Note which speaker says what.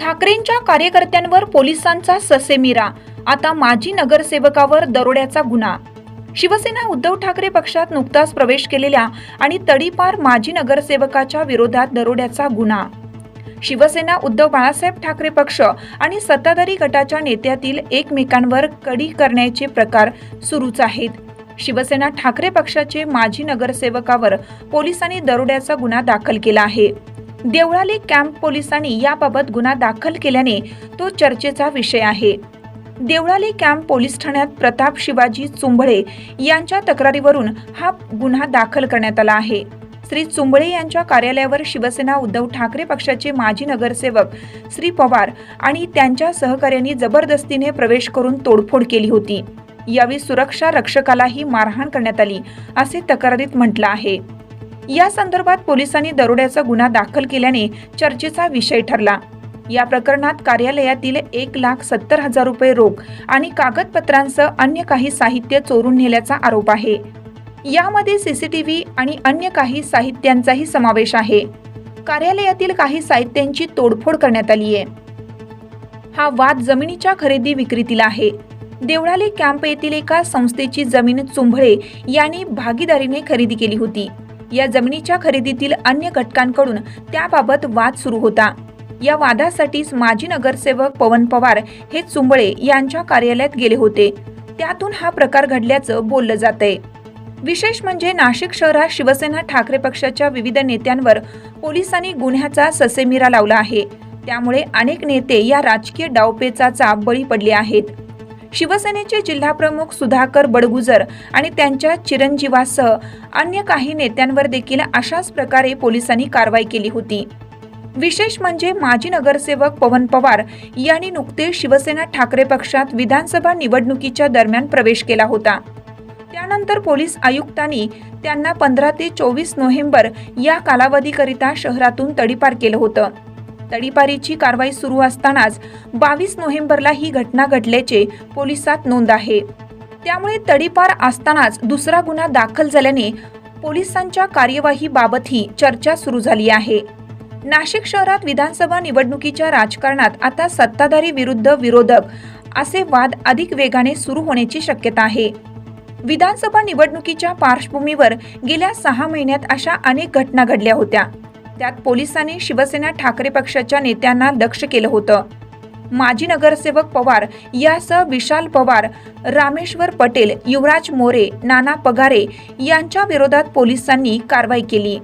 Speaker 1: ठाकरेंच्या कार्यकर्त्यांवर पोलिसांचा ससेमिरा. आता माजी नगरसेवकावर दरोड्याचा गुन्हा. शिवसेना उद्धव ठाकरे पक्षात नुकताच प्रवेश केलेल्या आणि तडीपार माजी नगरसेवकाच्या विरोधात दरोड्याचा गुन्हा. शिवसेना उद्धव बाळासाहेब ठाकरे पक्ष आणि सत्ताधारी गटाच्या नेत्यातील एकमेकांवर कडी करण्याचे प्रकार सुरूच आहेत. शिवसेना ठाकरे पक्षाचे माजी नगरसेवकावर पोलिसांनी दरोड्याचा गुन्हा दाखल केला आहे. देवळाली कॅम्प पोलिसांनी याबाबत गुन्हा दाखल केल्याने तो चर्चेचा विषय आहे. देवळाली कॅम्प पोलीस ठाण्यात प्रताप शिवाजी चुंबळे यांच्या तक्रारीवरून हा गुन्हा दाखल करण्यात आला आहे. श्री चुंबळे यांच्या कार्यालयावर शिवसेना उद्धव ठाकरे पक्षाचे माजी नगरसेवक श्री पवार आणि त्यांच्या सहकाऱ्यांनी जबरदस्तीने प्रवेश करून तोडफोड केली होती. यावेळी सुरक्षा रक्षकालाही मारहाण करण्यात आली असे तक्रारीत म्हटलं आहे. या संदर्भात पोलिसांनी दरोड्याचा गुन्हा दाखल केल्याने चर्चेचा विषय ठरला. या प्रकरणात कार्यालयातील एक लाख सत्तर हजार रुपये रोख आणि कागदपत्रांसह अन्य काही साहित्य चोरून नेल्याचा आरोप आहे. यामध्ये सीसीटीव्ही आणि अन्य काही साहित्यांचाही समावेश आहे. कार्यालयातील काही साहित्यांची तोडफोड करण्यात आली आहे. हा वाद जमिनीच्या खरेदी विक्रीतील आहे. देवळाली कॅम्प येथील एका संस्थेची जमीन चुंभळे यांनी भागीदारीने खरेदी केली होती. या जमिनीच्या खरेदीतील अन्य घटकांकडून त्याबाबत वाद सुरू होता. या वादासाठीच माजी नगरसेवक पवन पवार हे चुंबळे यांच्या कार्यालयात गेले होते. त्यातून हा प्रकार घडल्याचं बोललं जातंय. विशेष म्हणजे नाशिक शहरात शिवसेना ठाकरे पक्षाच्या विविध नेत्यांवर पोलिसांनी गुन्ह्याचा ससेमिरा लावला आहे. त्यामुळे अनेक नेते या राजकीय डावपेचाचा बळी पडले आहेत. शिवसेनेचे जिल्हाप्रमुख सुधाकर बडगुजर आणि त्यांच्या चिरंजीवासह अन्य काही नेत्यांवर देखील अशाच प्रकारे पोलिसांनी कारवाई केली होती. विशेष म्हणजे माजी नगरसेवक पवन पवार यांनी नुकतेच शिवसेना ठाकरे पक्षात विधानसभा निवडणुकीच्या दरम्यान प्रवेश केला होता. त्यानंतर पोलीस आयुक्तांनी त्यांना पंधरा ते चोवीस नोव्हेंबर या कालावधीकरिता शहरातून तडीपार केलं होतं. तडीपारीची कारवाई सुरू असतानाच बावीस नोव्हेंबरला ही घटना घडल्याचे पोलिसात नोंद आहे. त्यामुळे तडीपार असतानाच दुसरा गुन्हा दाखल झाल्याने पोलिसांच्या कार्यवाहीबाबतही चर्चा सुरू झाली आहे. नाशिक शहरात विधानसभा निवडणुकीच्या राजकारणात आता सत्ताधारी विरुद्ध विरोधक असे वाद अधिक वेगाने सुरू होण्याची शक्यता आहे. विधानसभा निवडणुकीच्या पार्श्वभूमीवर गेल्या सहा महिन्यात अशा अनेक घटना घडल्या होत्या. त्यात पोलिसांनी शिवसेना ठाकरे पक्षाच्या नेत्यांना लक्ष केलं होतं. माजी नगरसेवक पवार यासह विशाल पवार रामेश्वर पटेल युवराज मोरे नाना पगारे यांच्या विरोधात पोलिसांनी कारवाई केली.